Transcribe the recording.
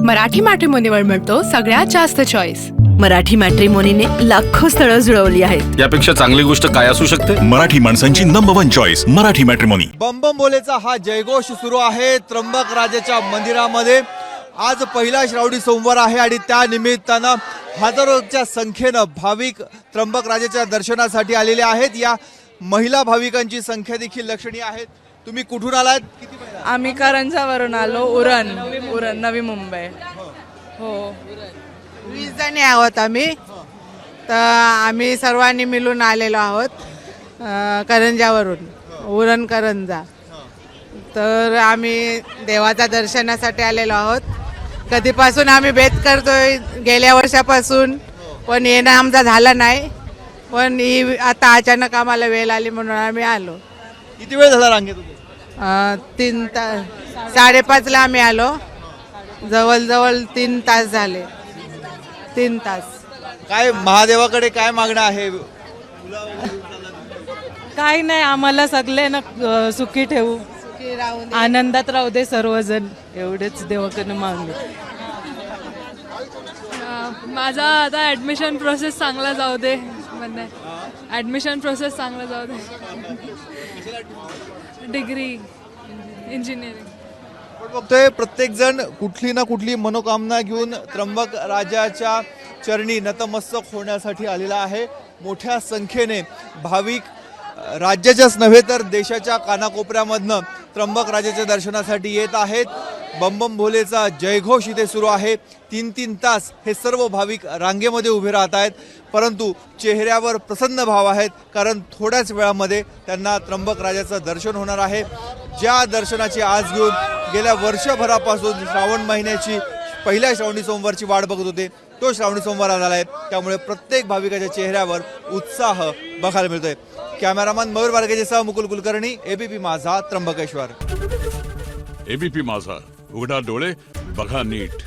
मराठी मॅट्रिमोनीवर मिळतो सगळ्यात जास्त चॉईस मराठी मॅट्रिमोनीने लाखो स्थळं जुळवली आहेत. यापेक्षा चांगली गोष्ट काय असू शकते? मराठी माणसांची number one choice Marathi matrimony बम बम बोलेचा हा जयघोष सुरू आहे त्र्यंबक राजाच्या मंदिरामध्ये. आज पहिला श्रावणी सोमवार आहे आणि त्या निमित्तानं हजारोच्या संख्येनं भाविक त्र्यंबक राजाच्या दर्शनासाठी आलेले आहेत. या महिला भाविकांची संख्या देखील लक्षणीय आहे तुम्ही कुठून आलात? किती महिला? आम्ही करंजावरून आलो उरण. उरण नवी मुंबई. हो. वीस जणी आहोत आम्ही. तर आम्ही सर्वांनी मिळून आलेलो आहोत अं, करंजावरून. उरण करंजा. तर आम्ही देवाच्या दर्शनासाठी आलेलो आहोत. कधीपासून आम्ही बेत करतोय गेल्या वर्षापासून. पण येणं आमचा झाला नाही. पण ही आता अचानक आम्हाला वेळ आली म्हणून आम्ही आलो. किती वेळ झाला रांगेत उभे? अं, तीन तास साडेपाचला आम्ही आलो. जवळजवळ तीन तास झाले. तीन तास. काय महादेवाकडे काय मागणं आहे? काही नाही आम्हाला सगळे ना अं, सुखी ठेवू. आनंदात राहू दे सर्वजण. एवढेच देवाकडनं मागणे. माझा आता ॲडमिशन प्रोसेस चांगला जाऊ दे म्हणजे ॲडमिशन प्रोसेस चांगला जाऊ दे. डिग्री इंजिनिअरिंग आपण बघतोय प्रत्येक जण कुठली ना कुठली मनोकामना घेऊन त्र्यंबक राजाच्या चरणी नतमस्तक होण्यासाठी आलेला आहे. मोठ्या संख्येने भाविक राज्याच्याच नव्हे तर देशाच्या कानाकोपऱ्यामधनं त्र्यंबक राजाच्या दर्शनासाठी येत आहेत. बंबम भोलेचा जयघोष इथे सुरू आहे. तीन तीन तास हे सर्व भाविक रांगेमध्ये उभे राहत आहेत. परंतु चेहऱ्यावर प्रसन्न भाव आहेत कारण थोड्याच वेळामध्ये त्यांना त्र्यंबक राजाचं दर्शन होणार आहे. ज्या दर्शनाची आज घेऊन गेल्या वर्षभरापासून श्रावण महिन्याची पहिल्या श्रावणी सोमवारची वाट बघत होते तो श्रावणी सोमवार आला आहे. त्यामुळे प्रत्येक भाविकाच्या चेहऱ्यावर उत्साह बघायला मिळतोय. कॅमेरामॅन मयूर बारगेजेसह मुकुल कुलकर्णी एबीपी माझा त्र्यंबकेश्वर. एबीपी माझा. उघडा डोळे बघा नीट.